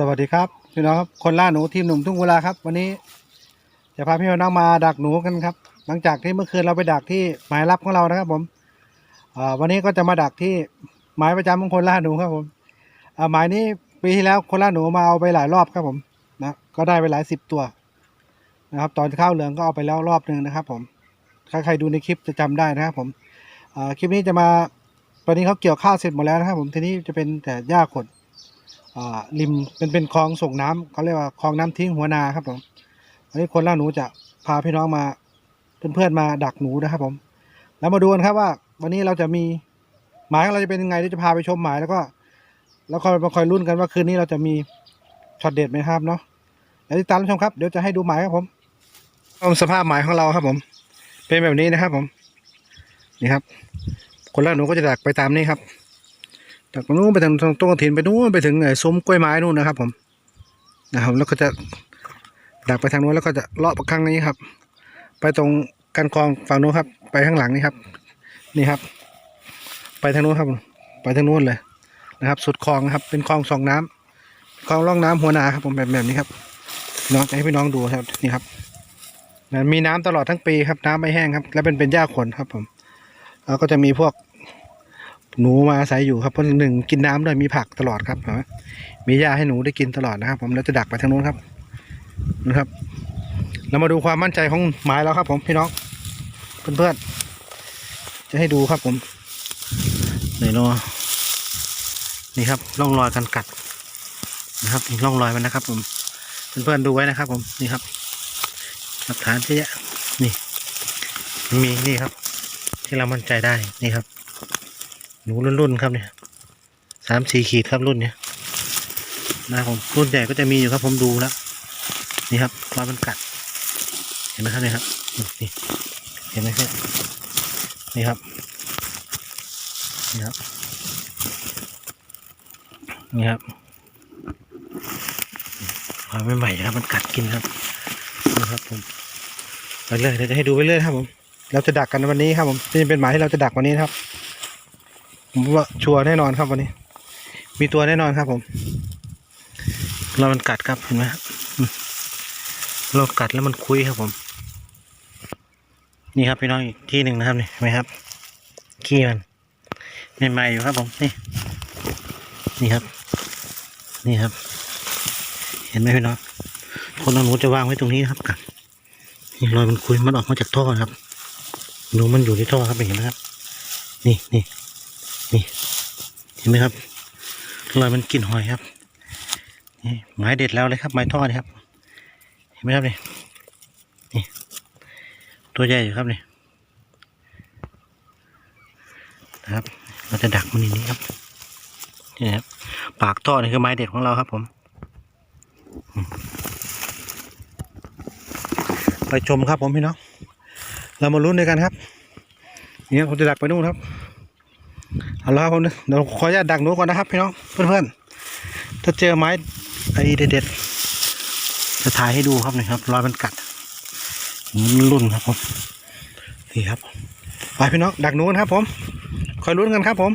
สวัสดีครับพี่น้องครับคนล่าหนูทีมหนุ่มทุ่งเวลาครับ วันนี้จะพาพี่น้องมาดักหนูกันครับ หลังจากที่เมื่อคืนเราไปดักที่หมายรับของเรานะครับ ผมวันนี้ก็จะมาดักที่หมายประจำของคนล่าหนูครับผมหมายนี้ปีที่แล้วคนล่าหนูมาเอาไปหลายรอบครับผมนะก็ได้ไปหลายสิบตัวนะครับ ตอนข้าวเหลืองก็เอาไปแล้วรอบหนึ่งนะครับ ผมถ้าใครดูในคลิปจะจำได้นะครับ ผมคลิปนี้จะมาตอนนี้เขาเกี่ยวข้าวเสร็จหมดแล้วนะครับ ผมทีนี้จะเป็นแต่หญ้าขด ริมเป็นเป็นคลองส่งน้ำเขาเรียกว่าคลองน้ำทิ้งหัวนาครับผมวันนี้คนล่าหนูจะพาพี่น้องมาเพื่อนๆมาดักหนูนะครับ ผม แล้วมาดูกันครับว่า วันนี้เราจะมีหมายของเราจะเป็นยังไงเดี๋ยวจะพาไปชมหมายแล้วก็ แล้วก็มาคอยรุ่นกันว่าคืนนี้เราจะมีช็อตเด็ดไหมครับเนาะแล้วติดตามรับชมครับเดี๋ยวจะให้ดูหมายครับผมชมสภาพหมายของเราครับ ผม เป็นแบบนี้นะครับ ผม นี่ครับ คนล่าหนูก็จะดักไปตามนี้ครับ จากตรงนู้นไปทางต้นกระถินไปนู้นไปถึงไอ้ซุ้มกล้วยไม้นู่นนะครับ ผมนะครับ แล้วก็จะดักไปทางนู้นแล้วก็จะเลาะไปข้างนี้ครับ ไปตรงกันคลองฝั่งนู้นครับ ไปข้างหลังนี่ครับ นี่ครับ ไปทางนู้นครับ ไปทางนู้นเลยนะครับ สุดคลองนะครับ เป็นคลองส่องน้ำคลองร่องน้ำหัวนาครับ ผมแบบแบบนี้ครับน้องจะให้พี่น้องดูครับนี่ครับมีน้ำตลอดทั้งปีครับ น้ำไม่แห้งครับ และเป็นเป็นหญ้าขนครับ ผมแล้วก็จะมีพวก หนูมาอาศัยอยู่ครับเพราะหนึ่งกินน้ำด้วยมีผักตลอดครับเนะมีหญ้าให้หนูได้กินตลอดนะครับ ผมแล้วจะดักไปทางนู้นครับนะครับ เรามาดูความมั่นใจของหมายแล้วครับ ผมพี่น้องเพื่อนๆจะให้ดูครับผมไหนเนาะนี่ครับร่องรอยการกัดนะครับนี่ร่องรอยมันนะครับ ผมเพื่อนๆดูไว้นะครับ ผมนี่ครับหลักฐานเยอะแยะนี่มีนี่ครับ ที่เรามั่นใจได้นี่ครับ หนูรุ่นๆครับเนี่ยสามสี่ขีดครับรุ่นเนี้ยนะครับผมรุ่นใหญ่ก็จะมีอยู่ครับผมดูแล้วนี่ครับรอยมันกัด เห็นไหมครับเนี่ยครับนี่เห็นไหมครับนี่ครับนี่ครับนี่ครับรอยใหม่ๆครับมันกัดกินครับนะครับผมไปเลยเดี๋ยวจะให้ดูไปเรื่อยครับผมเราจะดักกันวันนี้ครับผมนี่เป็นหมายที่เราจะดักวันนี้นะครับ ผมว่าชัวร์แน่นอนครับวันนี้ มีตัวแน่นอนครับผม เรามันกัดครับเห็นไหมครับเรากัดแล้วมันคุยครับผม นี่ครับพี่น้องอีกที่หนึ่งนะครับนี่เห็นไหมครับขี้มันใหม่ๆอยู่ครับผมนี่ นี่ครับ นี่ครับ เห็นไหมพี่น้องคนเอาหนูจะวางไว้ตรงนี้นะครับกันนี่รอยมันคุยมันออกมาจากท่อครับหนูมันอยู่ที่ท่อครับเห็นไหมครับ นี่นี่ นี่ เห็นไหมครับรอยมันกลิ่นหอยครับ นี่ไม้เด็ดแล้วเลยครับ ไม้ทอดครับ เห็นไหมครับนี่นี่ ตัวใหญ่อยู่ครับนี่นะครับ เราจะดักมันอย่างนี้ครับนี่ครับ ปากท่อนี่คือไม้เด็ดของเราครับผม ไปชมครับผมพี่น้อง เรามาลุ้นด้วยกันครับนี่ผมจะดักไปนู่นครับ เอาละครับผมเดี๋ยวขออนุญาตดักหนูก่อนนะครับพี่น้องเพื่อนๆถ้าเจอไม้ไอ้เด็ดๆจะถ่ายให้ดูครับนี่ครับรอยมันกัดรุ่นครับผมนี่ครับไปพี่น้องดักหนูกันครับผมคอยลุ้นกันครับผม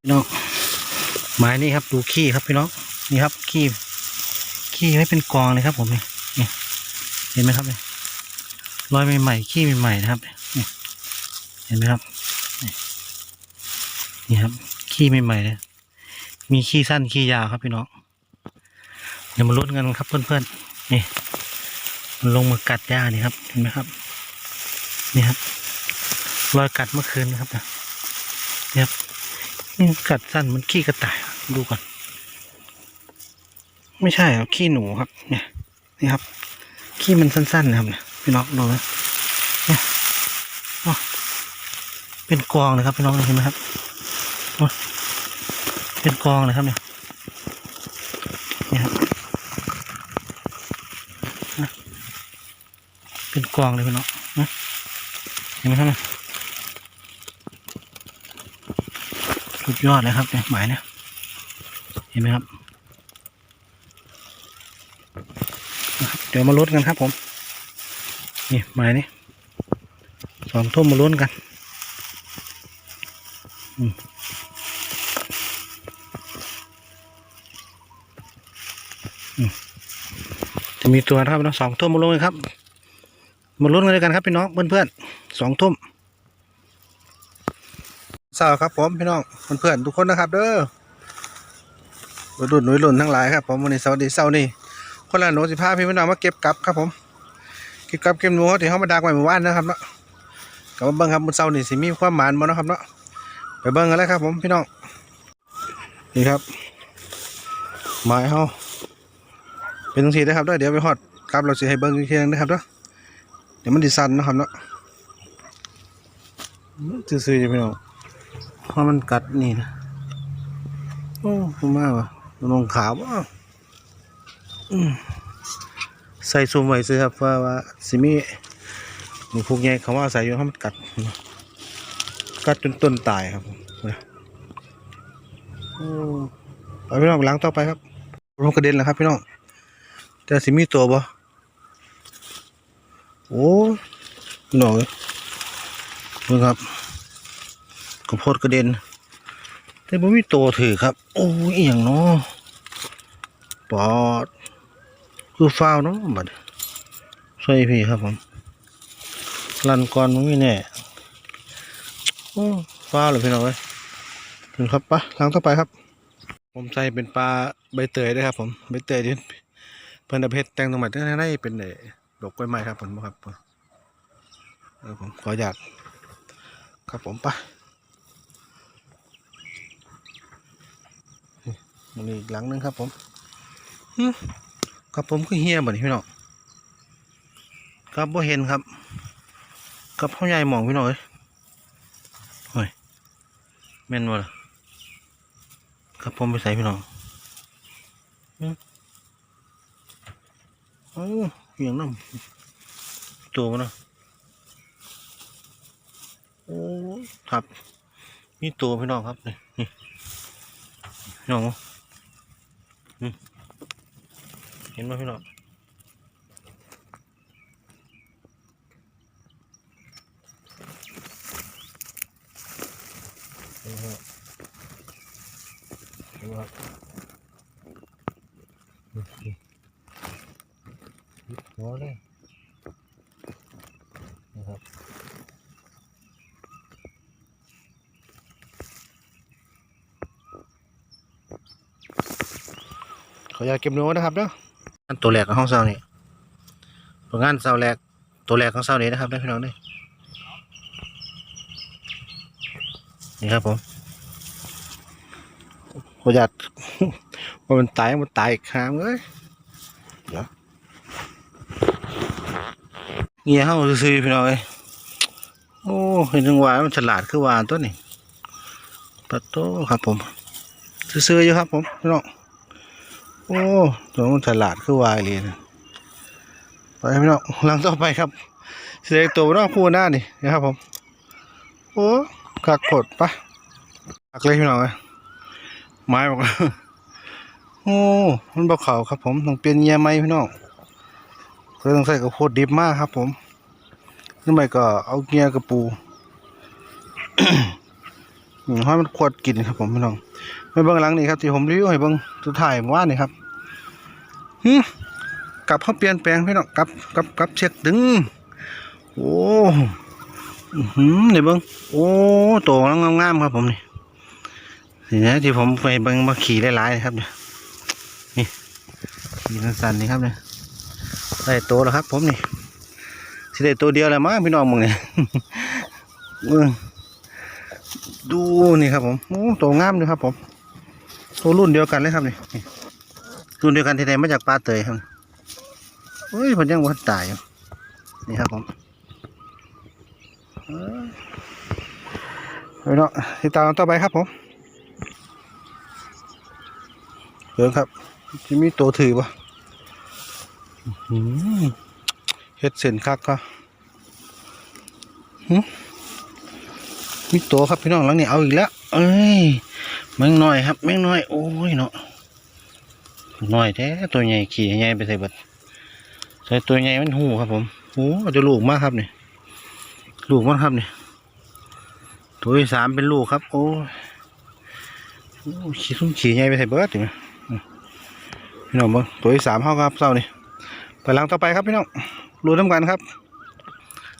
พี่น้องไม้นี่ครับดูขี้ครับพี่น้องนี่ครับขี้ขี้ไม่เป็นกองเลยครับผมนี่นี่เห็นไหมครับเนี่ยรอยใหม่ๆขี้ใหม่ๆนะครับนี่เห็นไหมครับ นี่ครับ ขี้ใหม่ๆเลยมีขี้สั้นขี้ยาวครับพี่น้องเดี๋ยวมาลุ้นกันครับเพื่อนๆนี่มันลงมากัดหญ้านี่ครับ เห็นไหมครับ นี่ครับรอยกัดเมื่อคืนนะครับนะนี่ครับนี่กัดสั้นเหมันขี้กระต่ายดูก่อน ไม่ใช่ครับขี้หนูครับ เนี่ย นี่ครับ ขี้มันสั้นๆนะครับเนี่ยพี่น้องดูนะเนี่ยอ๋อเป็นกองเลยครับพี่น้องเห็นไหมครับ เป็นกองเลยครับเนี่ยเนี่ยครับเป็นกองเลยพี่น้องนะเห็นไหมครับเนี่ยสุดยอดเลยครับเนี่ยหมายเนี่ยเห็นไหมครับ เดี๋ยวมาลุ้นกันครับผม นี่หมายนี่สองทุ่มมาลุ้นกัน อืม จะมีตัวนะครับนะสองทุ่มมาลงเลยครับมาลุ้นกันเลยกันครับพี่น้องเพื่อนๆสองทุ่มเศร้าครับผมพี่น้องเพื่อนๆทุกคนนะครับ เด้อรุ่นหนุ่ยรุ่นทั้งหลายครับผมวันนี้สวัสดีเศร้านี่คนละหนูสิพาพี่พี่น้องมาเก็บกลับครับผมเก็บกลับเก็บหนูที่เขามาดักไว้เมื่อวานนะครับเนาะกลับมาเบิ้งครับมันเศร้านี่สิมีความหมานบ่เนาะครับเนาะไปเบิ้งกันเลยครับผมพี่น้องนี่ครับหมายเขา เป็นตรงสีนะครับเด้อเดี๋ยวไปฮอดกลับเราสิให้เบิ้งอีกทีนึงนะครับเนาะเดี๋ยวมันดิสันนะครับเนาะซื่อๆจะพี่น้องเพราะมันกัดนี่นะโอ้คุณมากว่ะลงขาวว่ะใส่ซูมไว้ซื้อครับว่าว่าสิมีหนูพวกใหญ่เขาว่าใส่อยู่ให้มันกัด กัดจนต้นตายครับโอ้ไปพี่น้องล้างต่อไปครับลงกระเด็นแล้วครับพี่น้อง แต่สิมีตัวบ่โอ้หน่อยนี่ครับกระโพดกระเด็น แต่บ่มีโตวถือครับ โอ้ยอย่างเนาะปอด คือฟาวเนาะบัดใส่พี่ครับผมลันก่อนมันไม่แน่โอ้ฟาวเลยพี่น้องเอ้ยถึงครับปะล้างต่อไปครับ ผมใส่เป็นปลาใบเตยด้วยครับผม ใบเตยที่ เพิ่นเอาเฮ็ดแต่งตรงไหนได้ได้เป็นเอดอกกล้วยไม้ครับผมครับผมขออยากครับผมไปมันอีกหลังนึงครับผมหึครับผมคือเฮียบ่นี่พี่น้องครับบ่เห็นครับครับพ่อใหญ่หมองพี่น้องเอ้ยโอ้ยแม่นบ่ะครับผมไปใส่พี่น้อง อ้าเหียงน้ำตัวมันนะโอ้ครับมีตัวพี่น้องครับนี่นี่พี่น้องเห็นไหมพี่น้องเห็นไหมครับเห็นไหมครับนี่นี่ หัวเลยนะครับขออยากเก็บหนูนะครับเนาะตัวแรกของห้องเสานี่ผลงานเสาแรกตัวแรกของเสานี้นะครับได้พี่น้องนี่นี่ครับผมขออยากว่ามันตายมันตายอีกครั้งเลยเดี๋ยว เงี้ยเฮาซื้อๆพี่น้องเอ้ยโอ้เห็นจังหวะมันฉลาดคือวานตัวนี้ปัดโตครับผมซื้อๆอยู่ครับผมพี่น้องโอ้ตัวมันฉลาดคือวายเลยนะไปพี่น้องหลังต่อไปครับเสียตัวน้องคู่หน้านี่นะครับผมโอ้กักกดปะกักเลยพี่น้องเลยไม้บอกโอ้มันบอกเขาครับผมต้องเปลี่ยนเงียไหมพี่น้อง ก็ต้องใส่กระโพดดิบมากครับ ผมขึ้นไปก็เอาเงียร์กระปูอืมให้มันขวดกินครับ ผมพี่น้องไปเบื้องหลังนี่ครับที่ผมรีวิวให้เบื้องสุดท้ายเมื่อวานนี่ครับหึกลับเขาเปลี่ยนแปลงพี่น้องกลับกลับกลับเช็คดึง โอ้อื้อหืมนี่เบิ้งโอ้โตงามงามๆครับผมนี่นี่นะที่ผมไปเบิ้งมาขี่หลายๆนะครับเนี่ยนี่ขี่สั้นๆนี่ครับเนี่ย ได้โตแล้วครับ ผมนี่สิได้ตัวเดียวแหละมั้งพี่น้องมึงเนี่ยเบิ่งดูนี่ครับผมโอ้ตัวงามเลยครับผมตัวรุ่นเดียวกันเลยครับนี่รุ่นเดียวกันที่ไหนมาจากปลาเตยครับเฮ้ยผมยังวันตายอยู่นี่ครับผมไปเนาะติดตามต่อไปครับผมเดี๋ยวครับที่มีตัวถือปะ เฮ็ดเส้นคักก็มีตัวครับพี่น้องหลังนี้เอาอีกแล้วเอ้ยแมงน้อยครับแมงน้อยโอ้ยเนาะน้อยแท้ตัวใหญ่ขี่ใหญ่ไปใส่บัดใส่ตัวใหญ่มันหูครับผมโอ้เอาจะลูกมากครับนี่ลูกมากครับนี่ตัวที่สามเป็นลูกครับ โอ้ขี่ทุ่งขี่ใหญ่ไปใส่เบิดถึงพี่น้องบ้างตัวที่สามเข้าครับเศร้านี่ ไปหลังต่อไปครับพี่น้องรู้น้ำกันครับ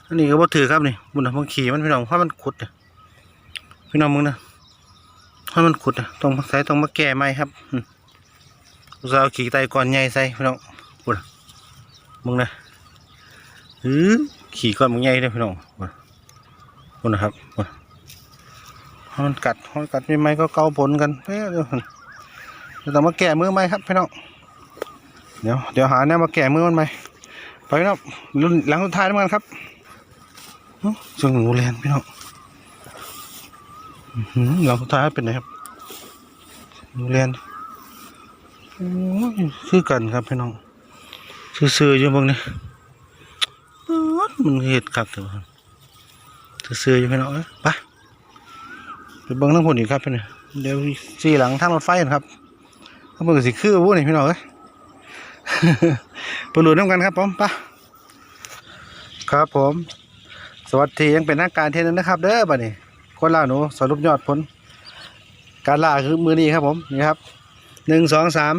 อันนี้ก็บ่ถือครับนี่บุญนะมึงขี่มันพี่น้องเพราะมันขุดอะพี่น้องมึงนะเพราะมันขุดอะต้องใส่ต้องมาแก้ไหมครับอือเอาขี่ไตก่อนใหญ่ใส่พี่น้องบุญมึงนะหือขี่ก่อนมึงใหญ่เลยพี่น้องบุญบุญนะครับบุญเพราะมันกัดเพราะมันกัดไม่ไหมก็เกาผลกันเอ้ยเดี๋ยวต้องมาแก้มือไหมครับพี่น้อง เดี๋ยวเดี๋ยวหาแนวมาแก่มือมันไหมไปพี่น้องรุ่นหลังสุดท้ายแล้วกันครับเจังหนูแลนพี่น้องหลังสุดท้ายเป็นไงครับหนูแลนคือกันครับพี่น้องซื่อๆอยู่เบางนี่ป๊าดมันเห็ดคักเถอะซื่อๆอยู่พี่น้องเอ้ยไปไปเบิ่งทั้งผลอีกครับพี่น้องเดี๋ยวสี่หลังทางรถไฟนะครับเขาเบิ่งสิคือวุ้นนี่พี่น้องเอ้ย ปหลุดน้ำกันครับผมปะครับผม สวัสดียังเป็นทางการเทนงนะครับ เด้อบัดนี้คนล่าหนูสรุปยอดผล การล่าคือมือนี้ครับผมนี่ครับหนึ่งสองสาม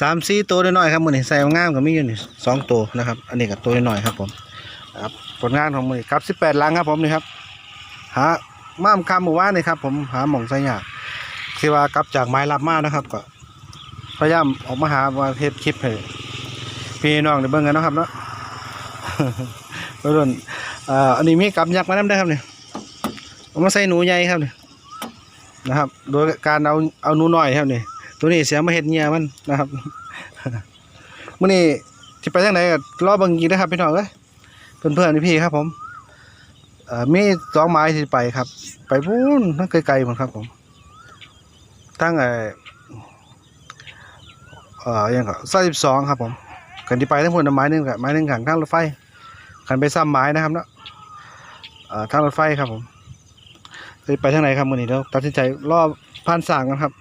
สามสี่ตัวน้อยๆครับมือนี้ใส่งามกับมีอยู่นี่สองตัวนะครับ อันนี้กับตัวน้อยๆครับผมครับผลงานของมือนี้ครับสิบแปดลังครับผมนี่ครับหาม่ามคำหมู่บ้านนี่ครับผมหาหม่องใส่ยากที่ว่ากลับจากไม้รับมานะครับก็ พยายามออกมาหาว่าเฮ็ดคลิปให้พี่น้องได้เบิ่งกันนะครับเนาะไปรุ่นอันนี้มีกับยักษ์มานำได้ครับเนี่ยเอามาใส่หนูใหญ่ครับเนี่ยนะครับ โดยการเอาเอาหนูน้อยครับเนี่ยตัวนี้เสียมาเฮ็ดเงียมันนะครับมื้อนี้สิไปทางไหนก็รอเบิ่งอีนะครับพี่น้องเอ้ยเพื่อนๆพี่ครับผมมีสองไม้ที่ไปครับ ไปพูนทั้งไกลๆหมดครับผมทั้งเอ่อ เอ่อยังก็สสิบสองครับผมกันที่ไปทั้งหมดนไม้หนึ่งกับไม้หนึ่งขังทางรถไฟขันไปซ้ำไม้นะครับเนาะเอ่อทางรถไฟครับผมจะไปทางไหนครับมื่อนี้เดี๋ยวตัดสินใจรอบผ่านสั่งกันครับ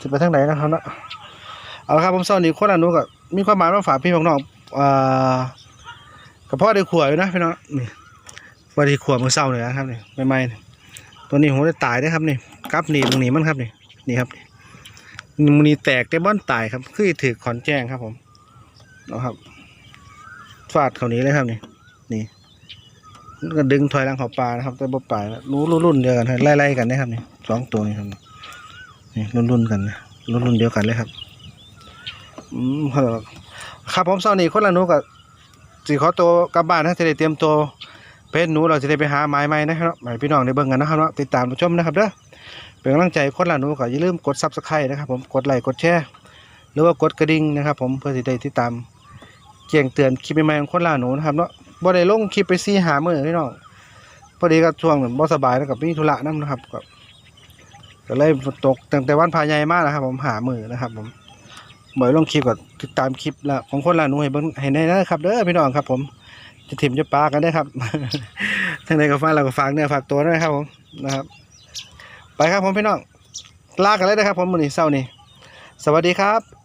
จะไปทางไหนนะครับเนาะเอาละครับผมเศร้านี้คนละหนูก็มีความหมายมาฝากพี่น้องเอ่อกับพ่อได้ขวดอยู่นะพี่น้องนี่ว่าได้ขวดมือเศร้าเลยนะครับนี่ไม่ไม่ๆตัวนี้ผมได้ตายได้ครับนี่กลับหนีตรงนี้มันครับนี่นี่ครับ มันนีแตกได้บ้อนตายครับ คือถือขอนแจ้งครับผมนะครับฟาดเขานี้เลยครับนี่นี่ก็ดึงถอยลังเขาปลานะครับแต่บ่ปลายรู้รุ่นเดียวกันไล่ๆกันนะครับนี่สองตัวนี่ครับนี่รุ่นๆกันนะรุ่นเดียวกันเลยครับอืมครับผมเศร้านี้คนละหนูกับสีขอตัวกลับบ้านนะจะได้เตรียมตัวเป็นหนูเราจะได้ไปหาไม้ใหม่นะครับให้พี่น้องได้เบิ่งกันนะครับเนาะติดตามชมนะครับเด้อ เป็นกำลังใจคนละหนูก็อย่าลืมกดซับสไครต์นะครับผมกดไลค์กดแชร์หรือว่ากดกระดิ่งนะครับ ผมเพื่อที่ได้ติดตามแจ้งเตือนคลิปใหม่ๆของคนละหนูนะครับเนาะบ่ได้ลงคลิปไปซี่หาเมื้อพี่น้องพอดีก็ช่วงบ่สบายแล้วกับมีธุระนํนะครับก็ก็เลยฝนตกตั้งแต่วันพาใหญ่มากนะครับ ผมหามือนะครับ ผมบ่ได้ลงคลิปก็ติดตามคลิปละของคนละหนูให้เบิ่งให้ได้นะครับเด้อพี่น้องครับ ผมจะถิ่มจะปากันได้ครับทั้งใดก็ฝาเราก็ฝากเนื้อฝากตัวด้วยครับผมนะครับ ครับผมพี่น้องลากันเลยนะครับผมมือนี้เศร้านี่สวัสดีครับ